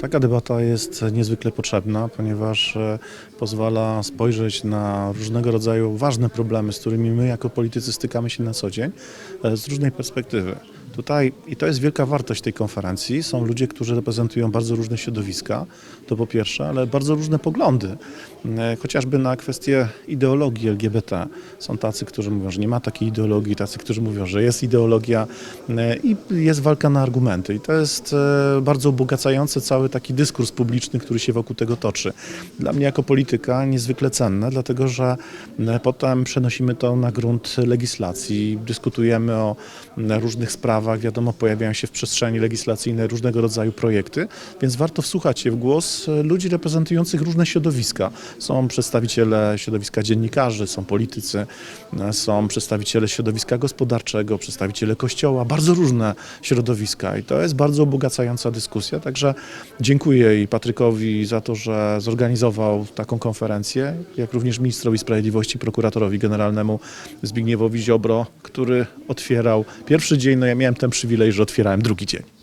Taka debata jest niezwykle potrzebna, ponieważ e, pozwala spojrzeć na różnego rodzaju ważne problemy, z którymi my jako politycy stykamy się na co dzień, e, z różnej perspektywy. Tutaj, i to jest wielka wartość tej konferencji, są ludzie, którzy reprezentują bardzo różne środowiska, to po pierwsze, ale bardzo różne poglądy, E, chociażby na kwestie ideologii LGBT. Są tacy, którzy mówią, że nie ma takiej ideologii, tacy, którzy mówią, że jest ideologia e, i jest walka na argumenty. I to jest e, bardzo ubogacający cały taki dyskurs publiczny, który się wokół tego toczy. Dla mnie jako polityka niezwykle cenne, dlatego że potem przenosimy to na grunt legislacji, dyskutujemy o różnych sprawach, wiadomo, pojawiają się w przestrzeni legislacyjnej różnego rodzaju projekty, więc warto wsłuchać się w głos e, ludzi reprezentujących różne środowiska. Są przedstawiciele środowiska dziennikarzy, są politycy, e, są przedstawiciele środowiska gospodarczego, przedstawiciele kościoła, bardzo różne środowiska i to jest bardzo ubogacająca dyskusja, także dziękuję i Patrykowi za to, że zorganizował taką konferencję, jak również ministrowi sprawiedliwości, prokuratorowi generalnemu Zbigniewowi Ziobro, który otwierał pierwszy dzień, no ja miałem ten przywilej, że otwierałem drugi dzień.